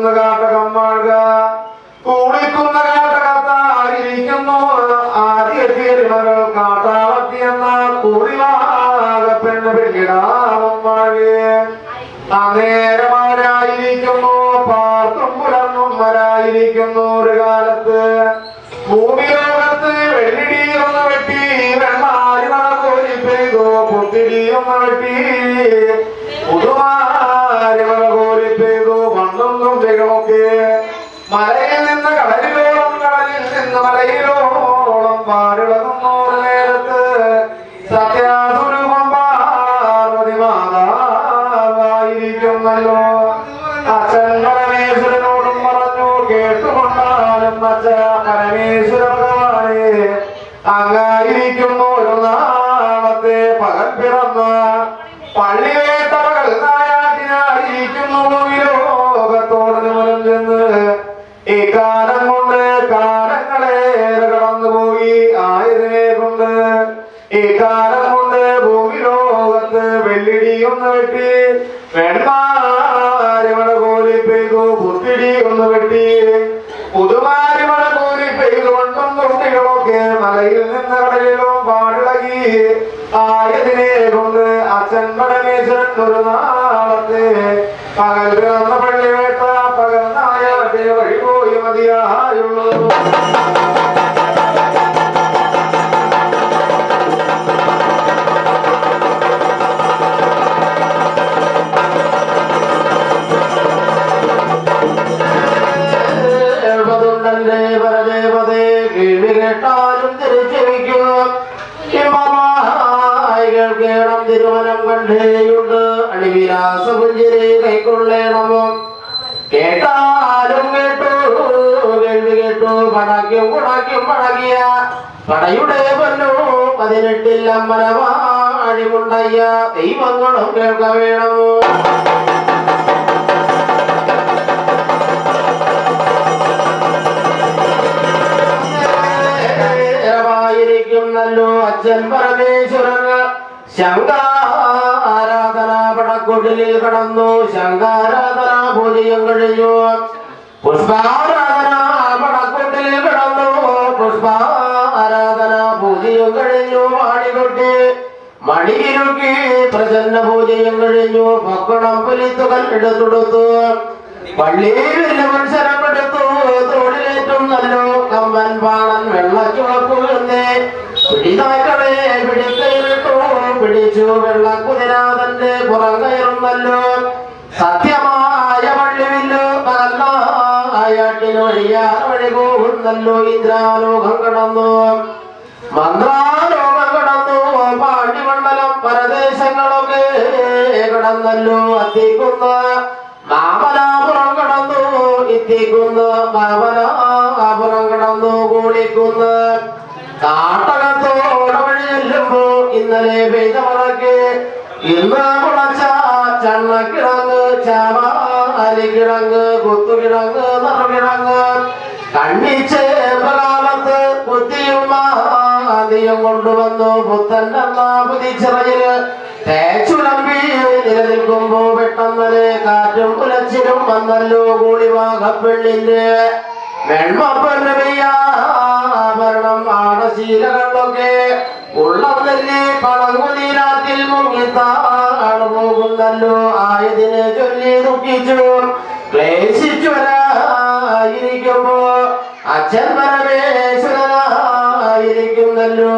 女が。പള്ളിവേട്ട പകൽ നായാട്ടിനായിരിക്കുന്നു ലോകത്തോട് മുരം ചെന്ന്. കാലം കൊണ്ട് കാലങ്ങളേറെ കടന്നുപോയി ആയതിനെ കൊണ്ട്. ഈ കാലം കൊണ്ട് ഭൂമി ലോകത്ത് വെള്ളിടിയൊന്ന് വെട്ടി. ഒന്ന് വെട്ടി. പുതുമാരിമഴ കോരി പെയ്തുകൊണ്ടും മലയിൽ നിന്ന് കടലിലും പാടിളകി. ആയതിനെ കൊണ്ട് അച്ഛൻ നാളത്തെ. പകൽ പിറന്ന പള്ളിവേട്ട നായാട്ടെ വഴി പോയി മതിയായുള്ളൂ. തിരുവനം കണ്ടേയുണ്ട്. പുഞ്ചിരി കൈക്കൊള്ളേണമോ കേട്ടാലും കേട്ടു കേൾവി കേട്ടു. പടയ്ക്കും കുടയ്ക്കും പടകിയ പടയുടെ പൊന്നു പതിനെട്ടിൽ അമ്പലവാഴിമുണ്ടയ്യ ദൈവങ്ങളും കേൾക്ക വേണമോ? ായിരിക്കുന്നല്ലോ അച്ഛൻ പരമേശ്വരൻ ശങ്കാരാധന പടക്കൊട്ടിലിൽ കടന്നു. ശങ്കാരാധന പൂജയും കഴിഞ്ഞു. പുഷ്പാരാധന പടക്കൊട്ടിലിൽ കടന്നു പുഷ്പാരാധന പൂജയും കഴിഞ്ഞു. മാടികൊട്ടി മണിയിരുക്കി പ്രസന്ന പൂജയും കഴിഞ്ഞു. പക്കണം പുലിത്തുകൾ എടുത്തെടുത്തു പള്ളിയിൽ മത്സരപ്പെടുത്തു തോടിലേറ്റും നല്ലോ. കമ്പൻ പാടൻ വെള്ളച്ചുവപ്പ് വീഴ്ന്നേ പിടിതാക്കളെ പിടിക്കയറിട്ടു പിടിച്ചു വെള്ളക്കുതിരാതന്റെ പുറം കയറുന്നല്ലോ സത്യമായ പള്ളിവില്ലോ പകർന്നായാട്ടിന് വഴിയാൻ വഴി പോകുന്നല്ലോ ഇന്ദ്രാലോകം കടന്നു. മന്ത്രാലോകം കടന്നു. പാണ്ഡിമണ്ഡലം പരദേശങ്ങളൊക്കെ കടന്നല്ലോ. അത്തിക്കുന്ന മാമലാപുരം കടന്നു. ഇത്തിക്കുന്ന മാമലാപുരം കടന്നു. കൂടിക്കുന്ന് കാട്ടകത്തോടെ വഴി ചെല്ലുമ്പോ ഇന്നലെ പെയ്ത മഴയ്ക്ക് ഇന്ന് ചാവാലിക്കിഴങ്ങ് കുത്തുകിഴങ്ങ് നറുകിഴങ്ങ് കണ്ണിച്ചേമ്പകാലത്ത് കുത്തിയും ആദ്യം കൊണ്ടുവന്നു പുത്തൻ എന്ന പുതിച്ചിറയിൽ. തേച്ചുലമ്പി നിലനിൽക്കുമ്പോ പെട്ടെന്നലെ കാറ്റും പുലച്ചിലും വന്നല്ലോ കൂളിവാകപ്പെള്ളിന്റെ വെണ്മപ്പെണ്ണ് പെയ്യാഭരണം ആടശീലകളിലൊക്കെ ഉള്ളം തന്നെ പളങ്കുനീരാത്തിൽ മുങ്ങിത്താണ് പോകുന്നല്ലോ ആയതിനെ ചൊല്ലി ദുഃഖിച്ചു. ക്ലേശിച്ചു വരായിരിക്കുമ്പോ അച്ഛൻ പരമേശ്വരനായിരിക്കുന്നല്ലോ.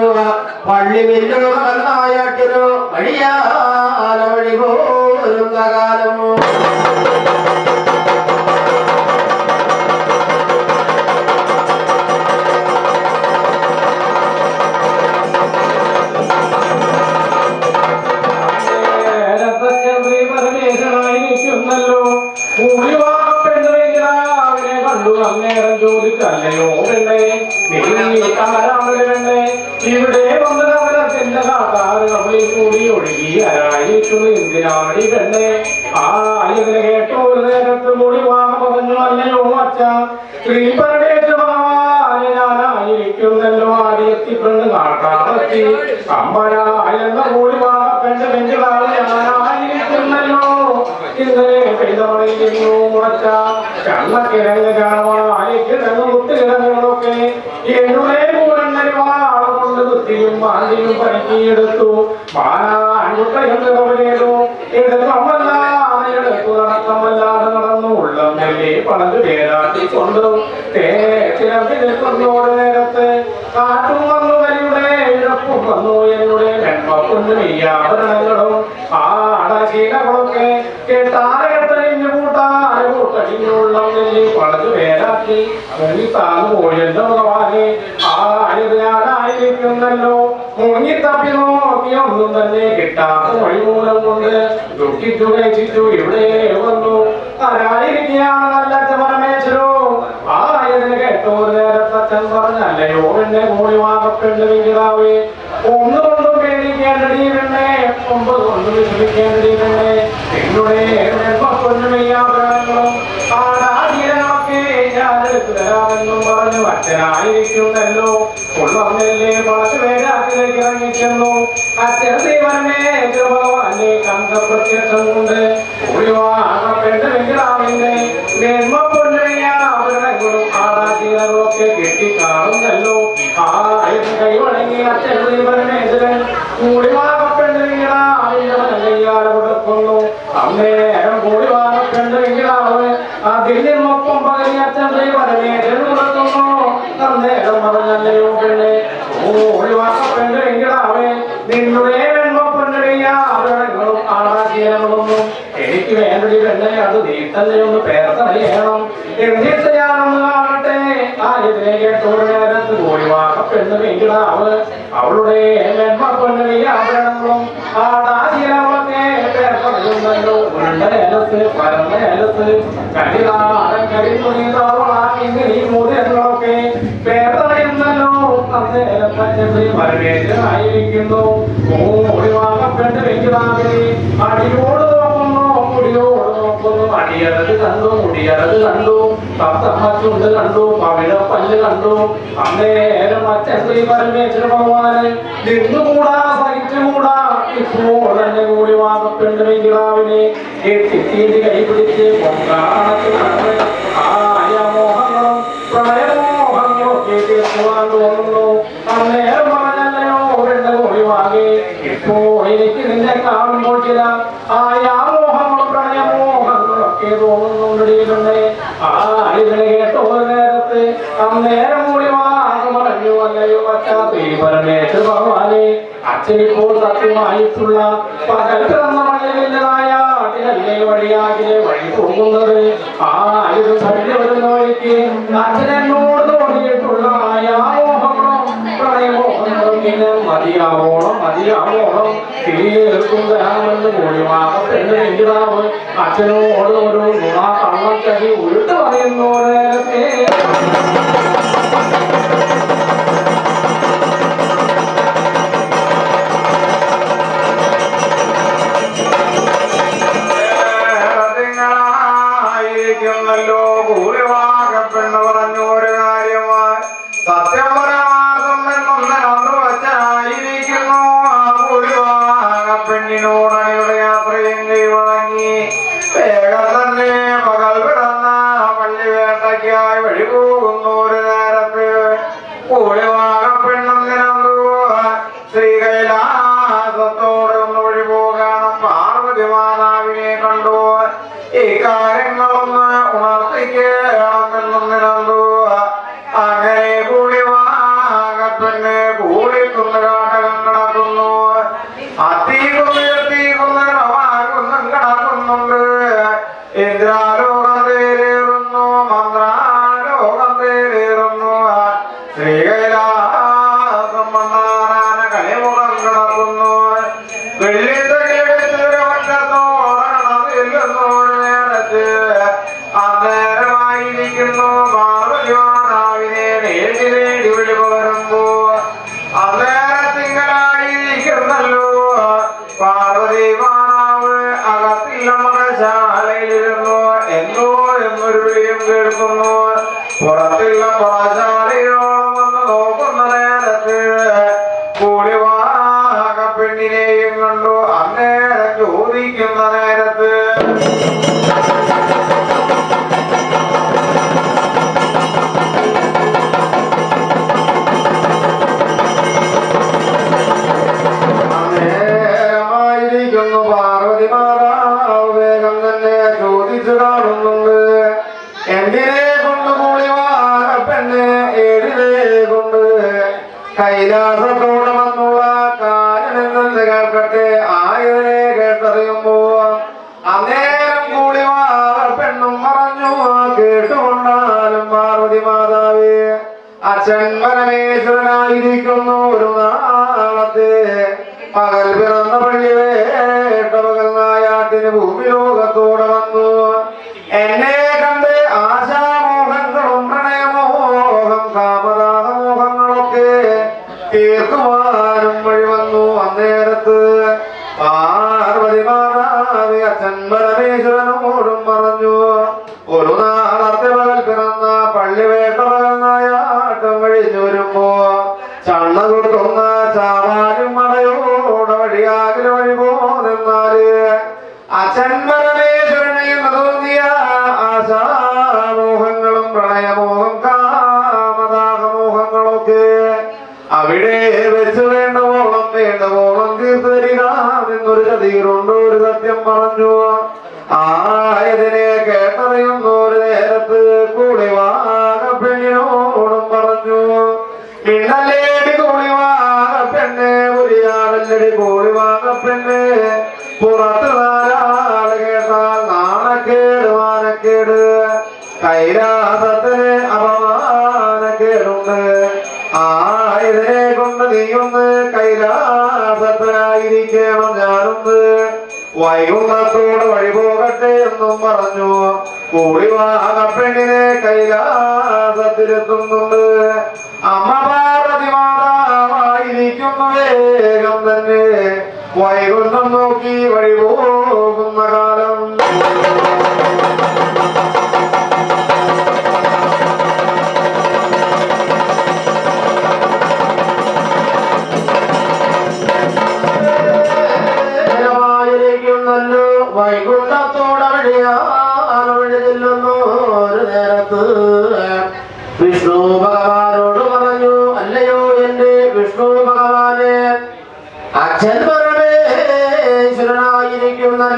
പള്ളി മില്ലോ നായാട്ടിനോ വഴിയാല വഴി പോരുന്ന കാലമോ ആരായിരിക്കുന്നു എന്തിനാടി പെണ്ണേ ആ ഇതിനെ കേട്ടു ഒരു നേരത്ത് കൂടി വാങ്ങ പറഞ്ഞു അല്ലയോ അച്ഛ പരമേശ്വര ഭഗവാനെ ഞാനായിരിക്കുന്നല്ലോ ആദ്യത്തി പെണ്ണ് കാട്ടാറത്തി അമ്പരായെന്ന കൂടി പെണ്ണ് നെഞ്ചുകാണ് ഞാനായിരിക്കുന്നല്ലോ ഇന്നലെ പെയ്തമണിയിരുന്നു മുളച്ച കണ്ണക്കിഴങ്ങ് കുത്തുകിഴങ്ങുകളൊക്കെ എന്നുടെ കൂടന്നരിവാള കൊണ്ട് പരക്കിയെടുത്തു മാനാൻകുട്ടയും നിറവിലേതു എടുക്കമല്ലാതെ എടുത്തു നടന്നു ആ മുങ്ങി തപ്പി നോക്കി ഒന്നും തന്നെ കിട്ടാത്ത വഴിമൂലം കൊണ്ട് ദുഃഖിച്ചു കഴിച്ചിട്ടു ഇവിടെ വന്നു ആരായിരിക്കുകയാണ് നല്ല പരമേശ്വരോ ഇതിന് കേട്ടോ ഒരു നേരത്തെ അച്ഛൻ പറഞ്ഞല്ലയോ എന്നെ കൂടി വാങ്ങപ്പെട്ട് വിങ്കിടാവേ ഒന്നുകൊണ്ടും പേടിക്കേണ്ടടി പെണ്ണെ ഒമ്പത് കൊണ്ടും വിശ്രമിക്കേണ്ടടി പെണ്ണെ നിങ്ങളുടെ പൊന്നുമയ്യാപുരങ്ങളും ആടാതീരങ്ങളൊക്കെ ഞാൻ തരാമെന്നും പറഞ്ഞു അച്ഛനായിരിക്കുന്നല്ലോ ഉള്ളമ്മല്ലേ പളച്ചു പേരാക്കിലേക്ക് ഇറങ്ങിച്ചെന്നു അച്ഛൻ ദൈവമേ ഭഗവാന്റെ കണ്ട പോയി വാക്കപ്പെണ്ണ് വെങ്കിടാവ് അവളുടെ ആഭരണങ്ങളും വെങ്കിടാവിനെ അടിയോട് നോക്കുന്നു മുടിയോട് നോക്കുന്നു അടിയറത് കണ്ടു മുടിയറത് കണ്ടു തത്തമ്മച്ചുണ്ട് കണ്ടു പവിഴ പല്ല് കണ്ടു അന്നേരം അച്ഛൻ ശ്രീ പരമേശ്വര ഭഗവാന് നിന്നുകൂടാ സഹിച്ചുകൂടാ ഇപ്പോൾ തന്നെ കൂടി വാങ്ങപ്പെട്ട് വെങ്കിടാവിനെ എത്തിത്തീണ്ടി കൈപിടിച്ച് പൊങ്കാണത്ത് കണ്ട് ആയ മോഹങ്ങളും പ്രണയമോഹങ്ങളും ഒക്കെ തീർക്കുവാൻ തോന്നുന്നു അന്നേരം പറഞ്ഞല്ലയോ രണ്ട് കോടി വാങ്ങി ഇപ്പോ എനിക്ക് നിന്നെ കാണുമ്പോൾ ചില ആയ മോഹങ്ങളും പ്രണയമോഹങ്ങളും ഒക്കെ ആ ഇതിനെ കേട്ടോ നേരത്ത് അന്നേരം കൂടി പറഞ്ഞു അല്ലയോ അച്ഛാ പരമേശ്വര ഭഗവാനെ അച്ഛനിപ്പോൾ സത്യമായിട്ടുള്ള പകൽ പിറന്ന മഴയില്ലതായ അതിനല്ലേ വഴിയാകിലെ വഴി പോകുന്നത്? ആ ഇത് കഴിഞ്ഞു വരുന്ന വഴിക്ക് അച്ഛനെന്നോട് തോന്നിയിട്ടുള്ള ആയാമോഹങ്ങളും പ്രണയമോഹങ്ങളും പിന്നെ മതിയാവോണം മതിയാവോണം തീർക്കുന്നതാണെന്ന് ഒഴിവാക്കപ്പെട്ട് എങ്കിലാവ് അച്ഛനോട് ഒരു നുണ കള്ളക്കടി ഉരുട്ട് പറയുന്നു കൂടിവാക പെണ്ണിനെയും കണ്ടു അന്നേരം ചോദിക്കുന്ന നേരത്ത്. നേരമായിരിക്കുന്നു അച്ഛൻ പരമേശ്വരനായിരിക്കുന്നു ഒരു നാളത്തെ പകൽ പിറന്ന പള്ളി വേട്ട പകൽ നായാട്ടിന് ഭൂമി ലോകത്തോടെ വന്നു. എന്നെ കണ്ട് ആശാമോഹങ്ങളും പ്രണയമോഹം കാമദാഹമോഹങ്ങളൊക്കെ തീർക്കുവാനും പ്രണയമോഹം കാമദാഹമോഹങ്ങളൊക്കെ അവിടെ വെച്ച് വേണ്ടവോളം വേണ്ടവോളം തീർത്തു തരിക എന്നൊരു ചതീറുണ്ട് ഒരു സത്യം പറഞ്ഞു. കൈലാസത്തിന് അപമാനക്കേടുണ്ട്. ആയതിനെ കൊണ്ട് നീയൊന്ന് കൈലാസത്തിനായിരിക്കണം ഞാനൊന്ന് വൈകുന്നത്തോട് വഴി പോകട്ടെ എന്നും പറഞ്ഞു. കൂടി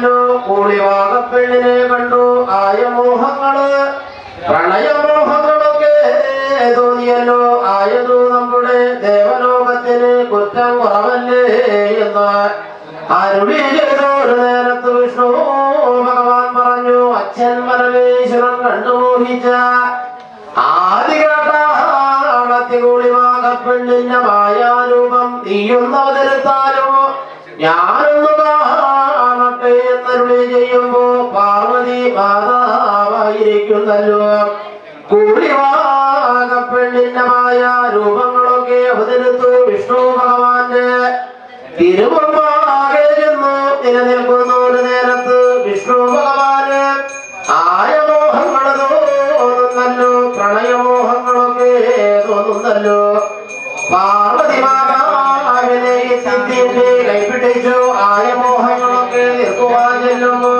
പരമേശ്വരനായിരിക്കുന്നല്ലോ കൂളിവാകപ്പെണ്ണിനെ കണ്ടു ആയ മോഹങ്ങൾ പ്രണയമോഹങ്ങളൊക്കെ തോന്നിയല്ലോ ആയതു നമ്മുടെ ദേവലോകത്തിന് കുറ്റം കുറവല്ലേ എന്ന് അരുളി നേരത്ത് വിഷ്ണു ഭഗവാൻ പറഞ്ഞു അച്ഛൻ പരമേശ്വരൻ കണ്ടുമോഹിച്ച ആദികാട്ടാളത്തി കൂളിവാകപ്പെണ്ണിന്റെ മായാരൂപം നീയൊന്ന് അവതരുത്താലോ? ഞാനൊന്ന് മാതാവായിരിക്കുന്നല്ലോ കൂളിവാകപ്പെണ്ണിന്റെ രൂപങ്ങളൊക്കെ അവതരുത്തു വിഷ്ണു ഭഗവാന്റെ. തിരുമുമ്പാകെ ചെന്നു നിലനിൽക്കുന്ന ഒരു നേരത്ത് വിഷ്ണു ഭഗവാന്. ആയ തോന്നുന്നല്ലോ പ്രണയമോഹങ്ങളൊക്കെ തോന്നുന്നല്ലോ. പാർവതി മാതാവിനെ സിദ്ധിന്റെ കൈപിടിച്ചു ആയമോഹങ്ങളൊക്കെ നിൽക്കുവാൻ ചെല്ലുന്നു.